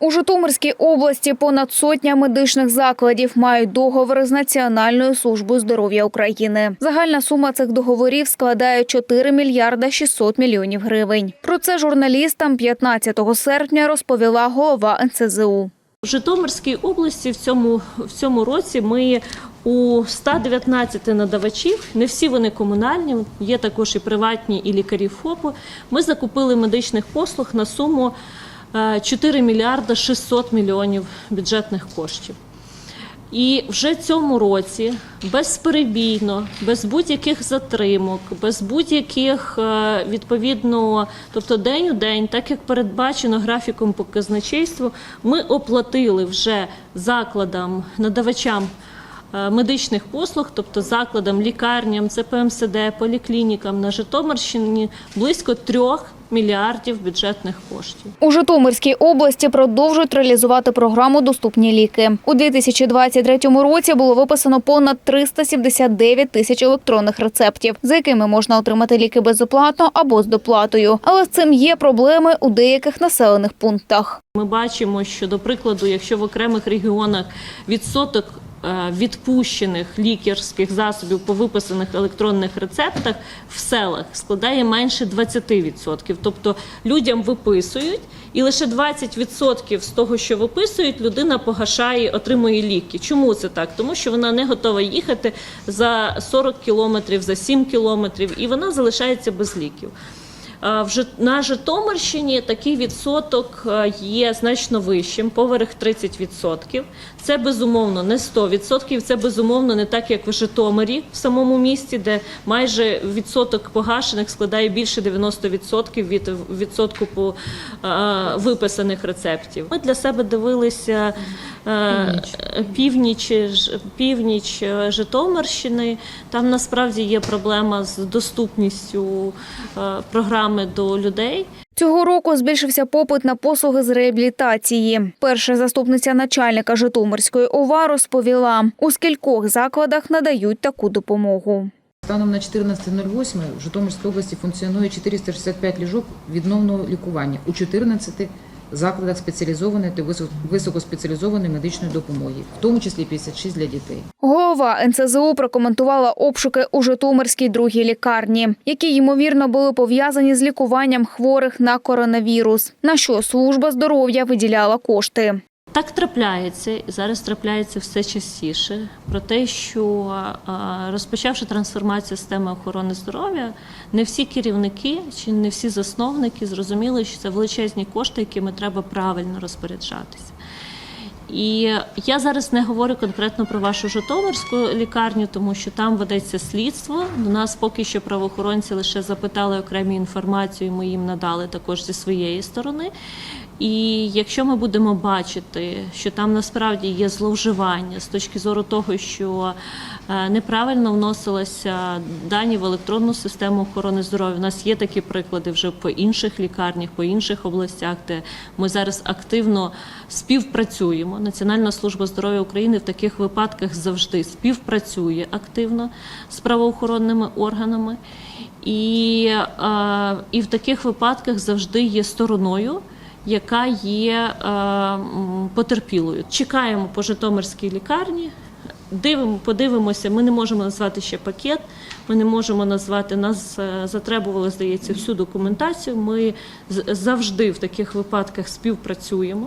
У Житомирській області понад сотня медичних закладів мають договори з Національною службою здоров'я України. Загальна сума цих договорів складає 4 мільярда 600 мільйонів гривень. Про це журналістам 15 серпня розповіла голова НСЗУ. В Житомирській області в цьому, в цьому році ми у 119 надавачів, не всі вони комунальні, є також і приватні, і лікарі ФОПу. Ми закупили медичних послуг на суму 4 мільярда 600 мільйонів бюджетних коштів. І вже цьому році безперебійно, без будь-яких затримок, без будь-яких е, відповідно, тобто день у день, так як передбачено графіком показначейства, ми оплатили вже закладам, надавачам е, медичних послуг, тобто закладам, лікарням, ЦПМСД, поліклінікам на Житомирщині близько трьох мільярдів бюджетних коштів. У Житомирській області продовжують реалізувати програму Доступні ліки. У 2023 році було виписано понад 379 тисяч електронних рецептів, за якими можна отримати ліки безоплатно або з доплатою. Але з цим є проблеми у деяких населених пунктах. Ми бачимо, що, до прикладу, якщо в окремих регіонах відсоток відпущених лікарських засобів по виписаних електронних рецептах в селах складає менше 20%. Тобто людям виписують, і лише 20% з того, що виписують, людина погашає, отримує ліки. Чому це так? Тому що вона не готова їхати за 40 кілометрів, за 7 кілометрів, і вона залишається без ліків. На Житомирщині такий відсоток е, є значно вищим, поверх 30%. Це безумовно не 100%, це безумовно не так, як в Житомирі в самому місті, де майже відсоток погашених складає більше 90% від відсотку по виписаних рецептів. Ми для себе дивилися е, північ, північ е, Житомирщини. Там насправді є проблема з доступністю е, програми до людей. Цього року збільшився попит на послуги з реабілітації. Перша заступниця начальника Житомирської ОВА розповіла, у скількох закладах надають таку допомогу. Станом на 14.08 в Житомирській області функціонує 465 ліжок відновного лікування у 14 закладах спеціалізованої та високоспеціалізованої медичної допомоги, в тому числі 56 для дітей. Голова НСЗУ прокоментувала обшуки у Житомирській другій лікарні, які ймовірно були пов'язані з лікуванням хворих на коронавірус. На що служба здоров'я виділяла кошти. Так трапляється, і зараз трапляється все частіше про те, що розпочавши трансформацію системи охорони здоров'я, не всі керівники чи не всі засновники зрозуміли, що це величезні кошти, якими треба правильно розпоряджатися. І я зараз не говорю конкретно про вашу Житомирську лікарню, тому що там ведеться слідство. До нас поки що правоохоронці лише запитали окремі інформацію, і ми їм надали також зі своєї сторони. І якщо ми будемо бачити, що там насправді є зловживання з точки зору того, що е, неправильно вносилися дані в електронну систему охорони здоров'я, у нас є такі приклади вже по інших лікарнях, по інших областях, де ми зараз активно співпрацюємо. Національна служба здоров'я України в таких випадках завжди співпрацює активно з правоохоронними органами, і, е, і в таких випадках завжди є стороною яка є е, потерпілою. Чекаємо по Житомирській лікарні. Дивимо, подивимося. Ми не можемо назвати ще пакет. Ми не можемо назвати нас. е, Затребували, здається, всю документацію. Ми завжди в таких випадках співпрацюємо.